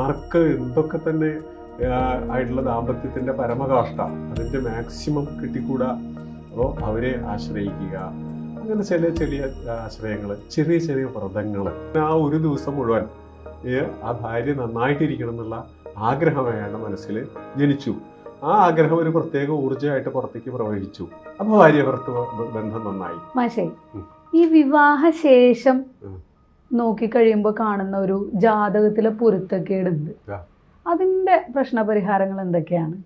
ആർക്ക് എന്തൊക്കെ തന്നെ ആയിട്ടുള്ള ദാമ്പത്യത്തിന്റെ പരമകാഷ്ട അതിന്റെ മാക്സിമം കിട്ടിക്കൂടാ. അപ്പോൾ അവരെ ആശ്രയിക്കുക. അങ്ങനെ ചില ചെറിയ ആശ്രയങ്ങൾ ചെറിയ ചെറിയ വ്രതങ്ങൾ ആ ഒരു ദിവസം മുഴുവൻ ആ ഭാര്യ നന്നായിട്ടിരിക്കണം എന്നുള്ള ആഗ്രഹം അയാളുടെ മനസ്സിൽ ജനിച്ചു. ആ ആഗ്രഹം ഒരു പ്രത്യേക ഊർജമായിട്ട് പുറത്തേക്ക് പ്രവഹിച്ചു. അപ്പൊ ഭാര്യ ഭർത്തൃ ബന്ധം നന്നായി. മാഷേ ഈ വിവാഹ ശേഷം ഉം. നോക്കിക്കഴിയുമ്പോൾ കാണുന്ന ഒരു ജാതകത്തിലെ പൊരുത്തക്കേടുണ്ട് അതിന്റെ അതിന്റെ പ്രശ്നപരിഹാരങ്ങൾ എന്തൊക്കെയാണ്?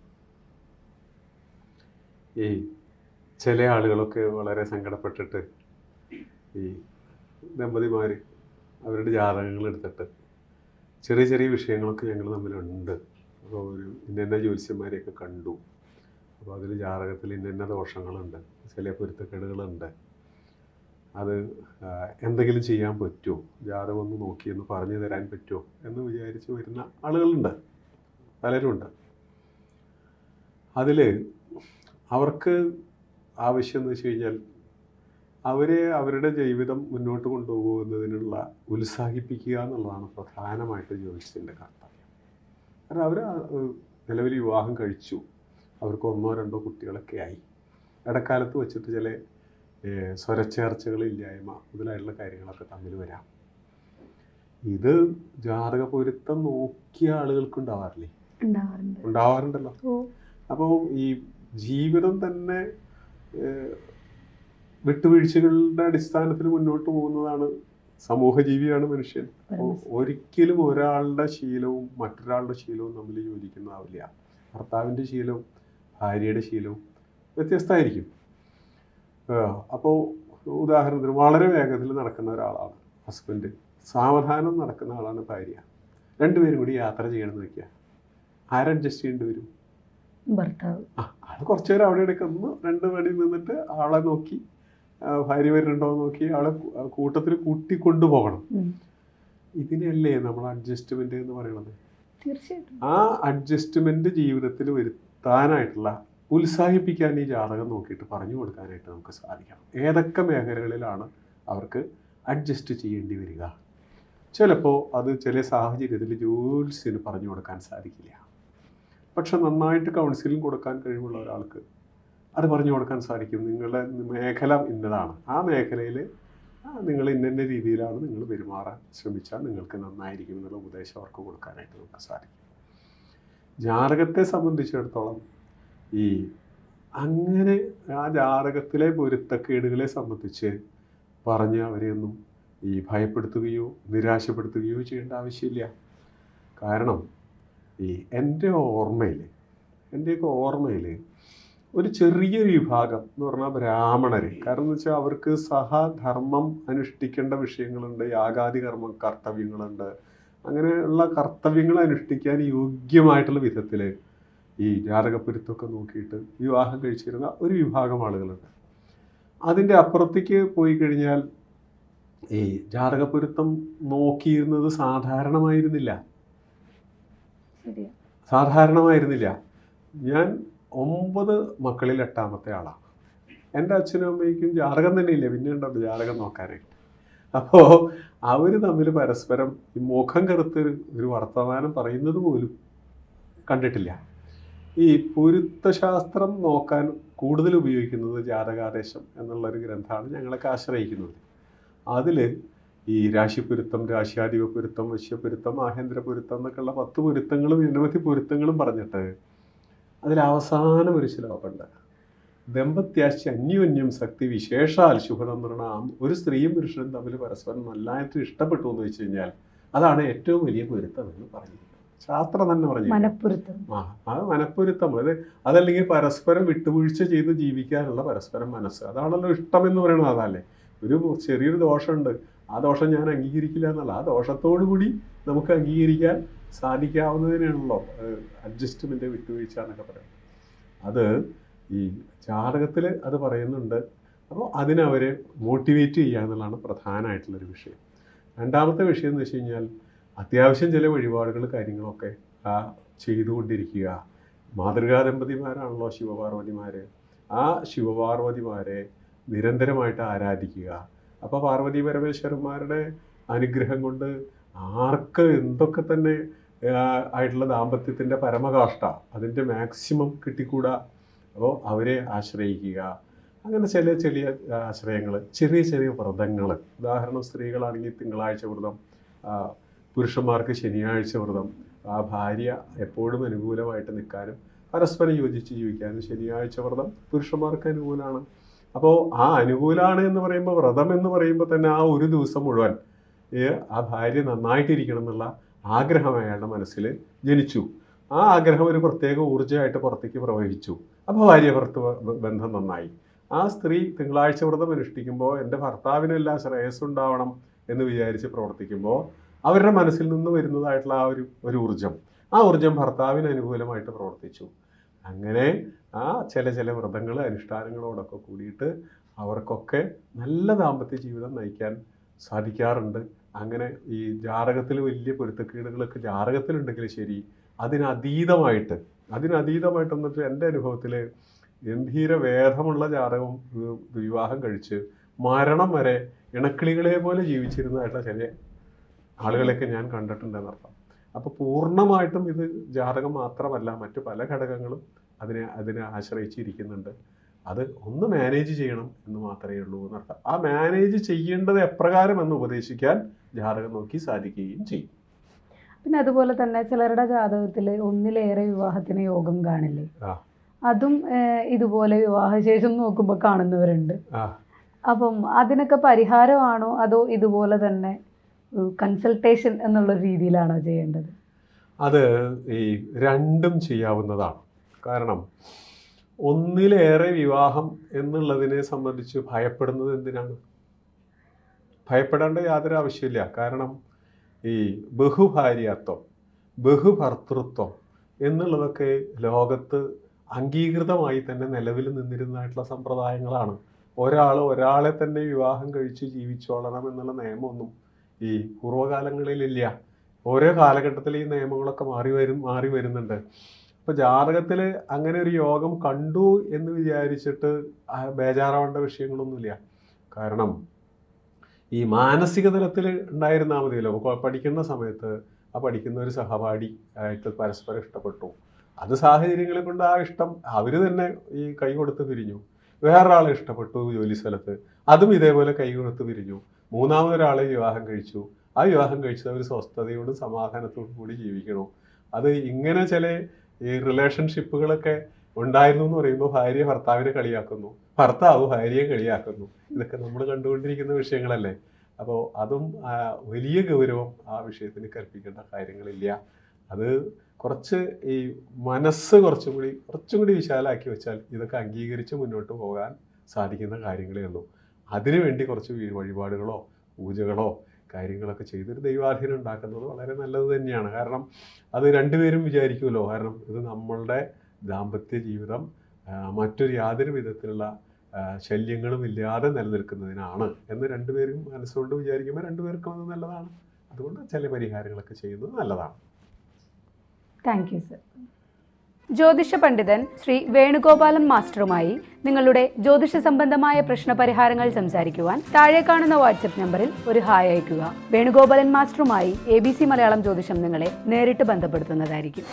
ഈ ചില ആളുകളൊക്കെ വളരെ സങ്കടപ്പെട്ടിട്ട് ഈ ദമ്പതിമാർ അവരുടെ ജാതകങ്ങൾ എടുത്തിട്ട് ചെറിയ ചെറിയ വിഷയങ്ങളൊക്കെ ഞങ്ങൾ തമ്മിലുണ്ട്. അപ്പോൾ ഒരു ഇന്ന ജ്യോത്സ്യന്മാരെയൊക്കെ കണ്ടു. അപ്പോൾ അതിൽ ജാതകത്തിൽ ഇന്ന ദോഷങ്ങളുണ്ട്. ചില പൊരുത്തക്കേടുകളുണ്ട്. അത് എന്തെങ്കിലും ചെയ്യാൻ പറ്റുമോ ജാതകം ഒന്ന് നോക്കി എന്ന് പറഞ്ഞു തരാൻ പറ്റുമോ എന്ന് വിചാരിച്ച് വരുന്ന ആളുകളുണ്ട്. പലരുമുണ്ട്. അതിൽ അവർക്ക് ആവശ്യം എന്ന് വെച്ച് കഴിഞ്ഞാൽ അവരെ അവരുടെ ജീവിതം മുന്നോട്ട് കൊണ്ടുപോകുന്നതിനുള്ള ഉത്സാഹിപ്പിക്കുക എന്നുള്ളതാണ് പ്രധാനമായിട്ട് ജ്യോതിഷത്തിന്റെ കർത്തവ്യം. കാരണം അവർ നിലവിൽ വിവാഹം കഴിച്ചു. അവർക്ക് ഒന്നോ രണ്ടോ കുട്ടികളൊക്കെ ആയി. ഇടക്കാലത്ത് വെച്ചിട്ട് ചില സ്വരച്ചേർച്ചകളില്ലായ്മ മുതലായിട്ടുള്ള കാര്യങ്ങളൊക്കെ തമ്മിൽ വരാം. ഇത് ജാതക പൊരുത്തം നോക്കിയ ആളുകൾക്ക് ഉണ്ടാവാറില്ലേ? ഉണ്ടാവാറുണ്ട്. ഉണ്ടാവാറുണ്ടല്ലോ. അപ്പോൾ ഈ ജീവിതം തന്നെ വിട്ടുവീഴ്ചകളുടെ അടിസ്ഥാനത്തിൽ മുന്നോട്ട് പോകുന്നതാണ് സമൂഹജീവിയാണ് മനുഷ്യൻ. അപ്പോൾ ഒരിക്കലും ഒരാളുടെ ശീലവും മറ്റൊരാളുടെ ശീലവും തമ്മിൽ യോജിക്കുന്നതാവില്ല. ഭർത്താവിന്റെ ശീലവും ഭാര്യയുടെ ശീലവും വ്യത്യസ്തമായിരിക്കും. അപ്പോൾ ഉദാഹരണത്തിന് വളരെ വേഗത്തിൽ നടക്കുന്ന ഒരാളാണ് ഹസ്ബൻഡ് സാവധാനം നടക്കുന്ന ആളാണ് ഭാര്യ. രണ്ടുപേരും കൂടി യാത്ര ചെയ്യണമെന്ന് വെക്കുക. ആരഡ്ജസ്റ്റ് ചെയ്യേണ്ടി വരും? ഭർത്താവ്. ആ ആൾ കുറച്ചു നേരം അവിടെ എടുക്കുന്നു രണ്ട് മണി നിന്നിട്ട് ആളെ നോക്കി ഭാര്യ വരുന്നുണ്ടോ നോക്കി ആളെ കൂട്ടത്തിൽ കൂട്ടി കൊണ്ടുപോകണം ഇതിനല്ലേ നമ്മൾ അഡ്ജസ്റ്റ്മെന്റ് എന്ന് പറയുന്നത് തീർച്ചയായിട്ടും. ആ അഡ്ജസ്റ്റ്മെന്റ് ജീവിതത്തിൽ വരുത്താനായിട്ടുള്ള ഉത്സാഹിപ്പിക്കാൻ ഈ ജാതകം നോക്കിയിട്ട് പറഞ്ഞു കൊടുക്കാനായിട്ട് നമുക്ക് സാധിക്കണം. ഏതൊക്കെ മേഖലകളിലാണ് അവർക്ക് അഡ്ജസ്റ്റ് ചെയ്യേണ്ടി വരിക? ചിലപ്പോൾ അത് ചില സാഹചര്യത്തിൽ ജോലിസിന് പറഞ്ഞു കൊടുക്കാൻ സാധിക്കില്ല. പക്ഷെ നന്നായിട്ട് കൗൺസിലിംഗ് കൊടുക്കാൻ കഴിവുള്ള ഒരാൾക്ക് അത് പറഞ്ഞു കൊടുക്കാൻ സാധിക്കും. നിങ്ങളുടെ മേഖല ഇന്നതാണ്. ആ മേഖലയിൽ നിങ്ങൾ ഇന്ന രീതിയിലാണ് നിങ്ങൾ പെരുമാറാൻ ശ്രമിച്ചാൽ നിങ്ങൾക്ക് നന്നായിരിക്കും എന്നുള്ള ഉപദേശം അവർക്ക് കൊടുക്കാനായിട്ട് നമുക്ക് സാധിക്കും. ജാതകത്തെ സംബന്ധിച്ചിടത്തോളം ഈ അങ്ങനെ ആ ജാതകത്തിലെ പൊരുത്തക്കേടുകളെ സംബന്ധിച്ച് പറഞ്ഞ് അവരെയൊന്നും ഈ ഭയപ്പെടുത്തുകയോ നിരാശപ്പെടുത്തുകയോ ചെയ്യേണ്ട ആവശ്യമില്ല. കാരണം ഈ എന്റെ ഓർമ്മയിൽ എന്റെയൊക്കെ ഓർമ്മയിൽ ഒരു ചെറിയ വിഭാഗം എന്ന് പറഞ്ഞാൽ ബ്രാഹ്മണർ. കാരണം എന്ന് വെച്ചാൽ അവർക്ക് സഹധർമ്മം അനുഷ്ഠിക്കേണ്ട വിഷയങ്ങളുണ്ട് യാഗാദി കർമ്മ കർത്തവ്യങ്ങളുണ്ട് അങ്ങനെയുള്ള കർത്തവ്യങ്ങൾ അനുഷ്ഠിക്കാൻ യോഗ്യമായിട്ടുള്ള വിധത്തിൽ ഈ ജാതകപ്പൊരുത്തമൊക്കെ നോക്കിയിട്ട് വിവാഹം കഴിച്ചിരുന്ന ഒരു വിഭാഗം ആളുകളുണ്ട്. അതിന്റെ അപ്പുറത്തേക്ക് പോയി കഴിഞ്ഞാൽ ഈ ജാതകപ്പൊരുത്തം നോക്കിയിരുന്നത് സാധാരണമായിരുന്നില്ല. സാധാരണമായിരുന്നില്ല. ഞാൻ ഒമ്പത് മക്കളിൽ എട്ടാമത്തെ ആളാണ് എന്റെ അച്ഛനും അമ്മയ്ക്കും ജാതകം തന്നെ ഇല്ല പിന്നെ ഉണ്ടോ ജാതകം നോക്കാനായിട്ട് അപ്പോൾ അവർ തമ്മിൽ പരസ്പരം ഈ മുഖം കറുത്തൊരു ഒരു വർത്തമാനം പറയുന്നത് പോലും കണ്ടിട്ടില്ല. ഈ പൊരുത്തശാസ്ത്രം നോക്കാൻ കൂടുതൽ ഉപയോഗിക്കുന്നത് ജാതകാദേശം എന്നുള്ളൊരു ഗ്രന്ഥമാണ് ഞങ്ങളൊക്കെ ആശ്രയിക്കുന്നത്. അതിൽ ഈ രാശിപ്പൊരുത്തം രാശിയാധിപ പൊരുത്തം വശ്യപ്പൊരുത്തം ആഹേന്ദ്ര പൊരുത്തം എന്നൊക്കെയുള്ള പത്ത് പൊരുത്തങ്ങളും നിരവധി പൊരുത്തങ്ങളും പറഞ്ഞിട്ട് അതിൽ അവസാനം ഒരു ശ്ലോകമുണ്ട്. ദമ്പത്യാശി അന്യോന്യം ശക്തി വിശേഷാൽ ശുഭതം നിർണാം ഒരു സ്ത്രീയും പുരുഷനും തമ്മിൽ പരസ്പരം നല്ലതായിട്ട് ഇഷ്ടപ്പെട്ടു എന്ന് വെച്ച് കഴിഞ്ഞാൽ അതാണ് ഏറ്റവും വലിയ പൊരുത്തം എന്ന് പറഞ്ഞിരിക്കുന്നത്. ശാസ്ത്രം തന്നെ പറഞ്ഞു മനപ്പൊരുത്തം. ആ അത് മനപ്പൊരുത്തം. അത് അതല്ലെങ്കിൽ പരസ്പരം വിട്ടുവീഴ്ച ചെയ്ത് ജീവിക്കാനുള്ള പരസ്പരം മനസ്സ്. അതാണല്ലോ ഇഷ്ടം എന്ന് പറയുന്നത് അതല്ലേ. ഒരു ചെറിയൊരു ദോഷമുണ്ട്. ആ ദോഷം ഞാൻ അംഗീകരിക്കില്ല എന്നല്ല ആ ദോഷത്തോടു കൂടി നമുക്ക് അംഗീകരിക്കാൻ സാധിക്കാവുന്നതിനാണല്ലോ അഡ്ജസ്റ്റ്മെന്റ് വിട്ടുവീഴ്ച എന്നൊക്കെ പറയും അത് ഈ ജാതകത്തിൽ അത് പറയുന്നുണ്ട്. അപ്പോൾ അതിനവരെ മോട്ടിവേറ്റ് ചെയ്യുക എന്നുള്ളതാണ് പ്രധാനമായിട്ടുള്ളൊരു വിഷയം. രണ്ടാമത്തെ വിഷയം എന്ന് വെച്ച് കഴിഞ്ഞാൽ അത്യാവശ്യം ചില വഴിപാടുകൾ കാര്യങ്ങളൊക്കെ ആ ചെയ്തുകൊണ്ടിരിക്കുക. മാതൃകാ ദമ്പതിമാരാണല്ലോ ശിവപാർവതിമാർ ആ ശിവപാർവതിമാരെ നിരന്തരമായിട്ട് ആരാധിക്കുക. അപ്പോൾ പാർവതി പരമേശ്വരന്മാരുടെ അനുഗ്രഹം കൊണ്ട് ആർക്ക് എന്തൊക്കെ തന്നെ ആയിട്ടുള്ള ദാമ്പത്യത്തിന്റെ പരമകാഷ്ട അതിന്റെ മാക്സിമം കിട്ടിക്കൂടാ? അപ്പോൾ അവരെ ആശ്രയിക്കുക. അങ്ങനെ ചില ചെറിയ ആശ്രയങ്ങൾ ചെറിയ ചെറിയ വ്രതങ്ങൾ ഉദാഹരണം സ്ത്രീകളാണെങ്കിൽ തിങ്കളാഴ്ച വ്രതം പുരുഷന്മാർക്ക് ശനിയാഴ്ച വ്രതം. ആ ഭാര്യ എപ്പോഴും അനുകൂലമായിട്ട് നിൽക്കാനും പരസ്പരം യോജിച്ച് ജീവിക്കാനും ശനിയാഴ്ച വ്രതം പുരുഷന്മാർക്ക് അനുകൂലമാണ്. അപ്പോൾ ആ അനുകൂലമാണ് എന്ന് പറയുമ്പോൾ വ്രതം എന്ന് പറയുമ്പോൾ തന്നെ ആ ഒരു ദിവസം മുഴുവൻ ആ ഭാര്യ നന്നായിട്ടിരിക്കണം എന്നുള്ള ആഗ്രഹം അയാളുടെ മനസ്സിൽ ജനിച്ചു. ആ ആഗ്രഹം ഒരു പ്രത്യേക ഊർജമായിട്ട് പുറത്തേക്ക് പ്രവഹിച്ചു. അപ്പോൾ ഭാര്യ ഭർത്ത ബന്ധം നന്നായി. ആ സ്ത്രീ തിങ്കളാഴ്ച വ്രതം അനുഷ്ഠിക്കുമ്പോൾ എന്റെ ഭർത്താവിനെല്ലാം ശ്രേയസ് ഉണ്ടാവണം എന്ന് വിചാരിച്ച് പ്രവർത്തിക്കുമ്പോൾ അവരുടെ മനസ്സിൽ നിന്ന് വരുന്നതായിട്ടുള്ള ആ ഒരു ഒരു ഊർജം ആ ഊർജം ഭർത്താവിന് അനുകൂലമായിട്ട് പ്രവർത്തിച്ചു. അങ്ങനെ ആ ചില ചില വ്രതങ്ങൾ അനുഷ്ഠാനങ്ങളോടൊക്കെ കൂടിയിട്ട് അവർക്കൊക്കെ നല്ല ദാമ്പത്യ ജീവിതം നയിക്കാൻ സാധിക്കാറുണ്ട്. അങ്ങനെ ഈ ജാതകത്തിൽ വലിയ പൊരുത്തക്കേടുകളൊക്കെ ജാതകത്തിലുണ്ടെങ്കിൽ ശരി അതിനതീതമായിട്ട് അതിനതീതമായിട്ട് എന്നിട്ട് എന്റെ അനുഭവത്തിൽ ഗംഭീര വേദമുള്ള ജാതകം വിവാഹം കഴിച്ച് മരണം വരെ ഇണക്കിളികളെ പോലെ ജീവിച്ചിരുന്നതായിട്ടുള്ള ചില ആളുകളെയൊക്കെ ഞാൻ കണ്ടിട്ടുണ്ടെന്നർത്ഥം അപ്പോൾ പൂർണമായിട്ടും ഇത് ജാതകം മാത്രമല്ല മറ്റു പല ഘടകങ്ങളും അതിനെ അതിനെ ആശ്രയിച്ചിരിക്കുന്നുണ്ട്. അത് ഒന്ന് മാനേജ് ചെയ്യണം എന്ന് മാത്രമേ ഉള്ളൂ എന്നർത്ഥം ആ മാനേജ് ചെയ്യേണ്ടത് എപ്രകാരം എന്ന് ഉപദേശിക്കാൻ ജാതകം നോക്കി സാധിക്കുകയും ചെയ്യും. പിന്നെ അതുപോലെ തന്നെ ചിലരുടെ ജാതകത്തിൽ ഒന്നിലേറെ വിവാഹത്തിന് യോഗം കാണില്ലേ? അതും ഇതുപോലെ വിവാഹശേഷം നോക്കുമ്പോൾ കാണുന്നവരുണ്ട്. അപ്പം അതിനൊക്കെ പരിഹാരമാണോ അതോ ഇതുപോലെ തന്നെ കൺസൾട്ടേഷൻ എന്നുള്ള രീതിയിലാണോ ചെയ്യേണ്ടത്? അത് ഈ രണ്ടും ചെയ്യാവുന്നതാണ്. കാരണം ഒന്നിലേറെ വിവാഹം എന്നുള്ളതിനെ സംബന്ധിച്ച് ഭയപ്പെടുന്നത് എന്തിനാണ്? ഭയപ്പെടേണ്ട യാതൊരു ആവശ്യമില്ല. കാരണം ഈ ബഹുഭാര്യത്വം ബഹുഭർത്തൃത്വം എന്നുള്ളതൊക്കെ ലോകത്ത് അംഗീകൃതമായി തന്നെ നിലവിൽ നിന്നിരുന്നതായിട്ടുള്ള സമ്പ്രദായങ്ങളാണ്. ഒരാൾ ഒരാളെ തന്നെ വിവാഹം കഴിച്ച് ജീവിച്ചോളണം എന്നുള്ള നിയമമൊന്നും ഈ പൂർവകാലങ്ങളിലില്ല. ഓരോ കാലഘട്ടത്തിൽ ഈ നിയമങ്ങളൊക്കെ മാറി വരും മാറി വരുന്നുണ്ട്. അപ്പോൾ ജാതകത്തിൽ അങ്ങനെ ഒരു യോഗം കണ്ടു എന്ന് വിചാരിച്ചിട്ട് ബേജാറാവേണ്ട വിഷയങ്ങളൊന്നുമില്ല. കാരണം ഈ മാനസിക തലത്തിൽ ഉണ്ടായിരുന്നാൽ മതിയല്ലോ. പഠിക്കുന്ന സമയത്ത് ആ പഠിക്കുന്ന ഒരു സഹപാഠി ആയിട്ട് പരസ്പരം ഇഷ്ടപ്പെട്ടു. അത് സാഹചര്യങ്ങളെ കൊണ്ട് ആ ഇഷ്ടം അവർ തന്നെ ഈ കൈ കൊടുത്ത് പിരിഞ്ഞു. വേറൊരാളെ ഇഷ്ടപ്പെട്ടു ജോലി സ്ഥലത്ത്. അതും ഇതേപോലെ കൈ കൊടുത്ത് പിരിഞ്ഞു. മൂന്നാമതൊരാളെ വിവാഹം കഴിച്ചു. ആ വിവാഹം കഴിച്ചത് അവർ സ്വസ്ഥതയോടും സമാധാനത്തോടും കൂടി ജീവിക്കണം. അത് ഇങ്ങനെ ചില ഈ റിലേഷൻഷിപ്പുകളൊക്കെ ഉണ്ടായിരുന്നു എന്ന് പറയുമ്പോൾ ഭാര്യ ഭർത്താവിനെ കളിയാക്കുന്നു. ഭർത്താവ് ഭാര്യയെ കളിയാക്കുന്നു. ഇതൊക്കെ നമ്മൾ കണ്ടുകൊണ്ടിരിക്കുന്ന വിഷയങ്ങളല്ലേ? അപ്പോൾ അതും വലിയ ഗൗരവം ആ വിഷയത്തിന് കൽപ്പിക്കേണ്ട കാര്യങ്ങളില്ല. അത് കുറച്ച് ഈ മനസ്സ് കുറച്ചും കൂടി കുറച്ചും കൂടി വിശാലാക്കി വെച്ചാൽ ഇതൊക്കെ അംഗീകരിച്ച് മുന്നോട്ട് പോകാൻ സാധിക്കുന്ന കാര്യങ്ങളേ ഉള്ളൂ. അതിനുവേണ്ടി കുറച്ച് വഴി- വഴിപാടുകളോ പൂജകളോ കാര്യങ്ങളൊക്കെ ചെയ്തൊരു ദൈവാധീനം ഉണ്ടാക്കുന്നത് വളരെ നല്ലത് തന്നെയാണ്. കാരണം അത് രണ്ടുപേരും വിചാരിക്കുമല്ലോ. കാരണം ഇത് നമ്മളുടെ ദാമ്പത്യ ജീവിതം മറ്റൊരു യാതൊരു വിധത്തിലുള്ള ശല്യങ്ങളും ഇല്ലാതെ നിലനിൽക്കുന്നതിനാണ് എന്ന് രണ്ടുപേരും മനസ്സുകൊണ്ട് വിചാരിക്കുമ്പോൾ രണ്ടുപേർക്കും അത് നല്ലതാണ്. അതുകൊണ്ട് ചില പരിഹാരങ്ങളൊക്കെ ചെയ്യുന്നത് നല്ലതാണ്. താങ്ക് യു സർ ജ്യോതിഷ പണ്ഡിതൻ ശ്രീ വേണുഗോപാലൻ മാസ്റ്ററുമായി നിങ്ങളുടെ ജ്യോതിഷ സംബന്ധമായ പ്രശ്നപരിഹാരങ്ങൾ സംസാരിക്കുവാൻ താഴെ കാണുന്ന വാട്സപ്പ് നമ്പറിൽ ഒരു ഹായ് അയയ്ക്കുക. വേണുഗോപാലൻ മാസ്റ്ററുമായി എ ബി സി മലയാളം ജ്യോതിഷം നിങ്ങളെ നേരിട്ട് ബന്ധപ്പെടുത്തുന്നതായിരിക്കും.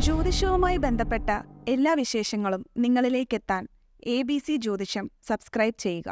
ജ്യോതിഷവുമായി ബന്ധപ്പെട്ട എല്ലാ വിശേഷങ്ങളും നിങ്ങളിലേക്കെത്താൻ എ ബി സി ജ്യോതിഷം സബ്സ്ക്രൈബ് ചെയ്യുക.